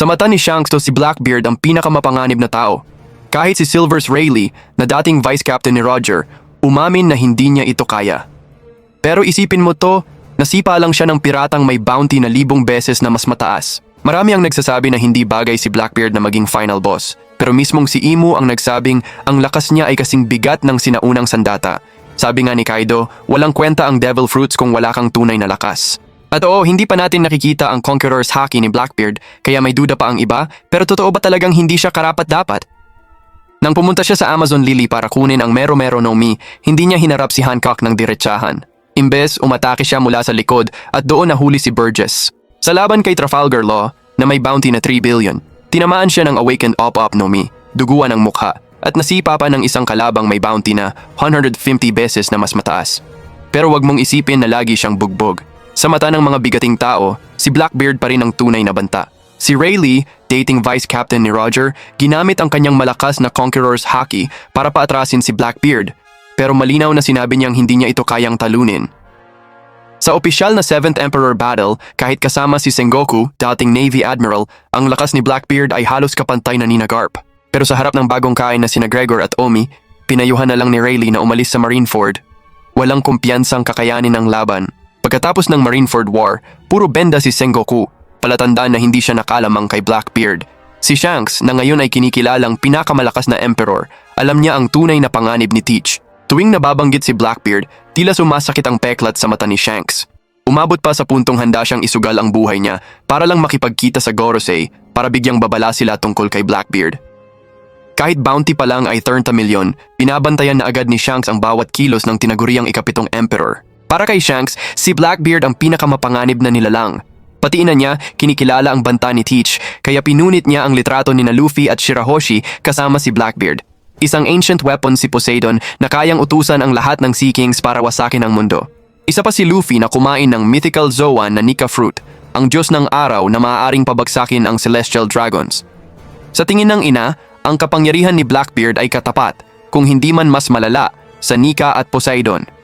Sa mata ni Shanks to si Blackbeard ang pinakamapanganib na tao. Kahit si Silvers Rayleigh na dating vice captain ni Roger, umamin na hindi niya ito kaya. Pero isipin mo to, nasipa lang siya ng piratang may bounty na libong beses na mas mataas. Marami ang nagsasabi na hindi bagay si Blackbeard na maging final boss. Pero mismong si Imu ang nagsabing ang lakas niya ay kasing bigat ng sinaunang sandata. Sabi nga ni Kaido, walang kwenta ang devil fruits kung wala kang tunay na lakas. At oo, hindi pa natin nakikita ang Conqueror's Haki ni Blackbeard, kaya may duda pa ang iba, pero totoo ba talagang hindi siya karapat-dapat? Nang pumunta siya sa Amazon Lily para kunin ang Mero Mero no Mi, hindi niya hinarap si Hancock ng diretsahan. Imbes, umatake siya mula sa likod at doon nahuli si Burgess. Sa laban kay Trafalgar Law, na may bounty na 3 billion, tinamaan siya ng Awakened Op-Op no Mi, duguan ang mukha, at nasipa pa ng isang kalabang may bounty na 150 beses na mas mataas. Pero wag mong isipin na lagi siyang bugbog. Sa mata ng mga bigating tao, si Blackbeard pa rin ang tunay na banta. Si Rayleigh, dating vice captain ni Roger, ginamit ang kanyang malakas na Conqueror's Haki para paatrasin si Blackbeard. Pero malinaw na sinabi niyang hindi niya ito kayang talunin. Sa opisyal na 7th Emperor Battle, kahit kasama si Sengoku, dating Navy Admiral, ang lakas ni Blackbeard ay halos kapantay na ni Garp. Pero sa harap ng bagong kain na sina Gregor at Omi, pinayuhan na lang ni Rayleigh na umalis sa Marineford. Walang kumpiyansang kakayanin ang laban. Pagkatapos ng Marineford War, puro benda si Sengoku, palatandaan na hindi siya nakalamang kay Blackbeard. Si Shanks, na ngayon ay kinikilalang pinakamalakas na emperor, alam niya ang tunay na panganib ni Teach. Tuwing nababanggit si Blackbeard, tila sumasakit ang peklat sa mata ni Shanks. Umabot pa sa puntong handa siyang isugal ang buhay niya para lang makipagkita sa Gorosei para bigyang babala sila tungkol kay Blackbeard. Kahit bounty pa lang ay 30 milyon, binabantayan na agad ni Shanks ang bawat kilos ng tinaguriang ikapitong emperor. Para kay Shanks, si Blackbeard ang pinakamapanganib na nilalang. Pati ina niya, kinikilala ang banta ni Teach, kaya pinunit niya ang litrato ni na Luffy at Shirahoshi kasama si Blackbeard. Isang ancient weapon si Poseidon na kayang utusan ang lahat ng Sea Kings para wasakin ang mundo. Isa pa si Luffy na kumain ng mythical Zoan na Nika Fruit, ang Diyos ng araw na maaaring pabagsakin ang Celestial Dragons. Sa tingin ng ina, ang kapangyarihan ni Blackbeard ay katapat, kung hindi man mas malala, sa Nika at Poseidon.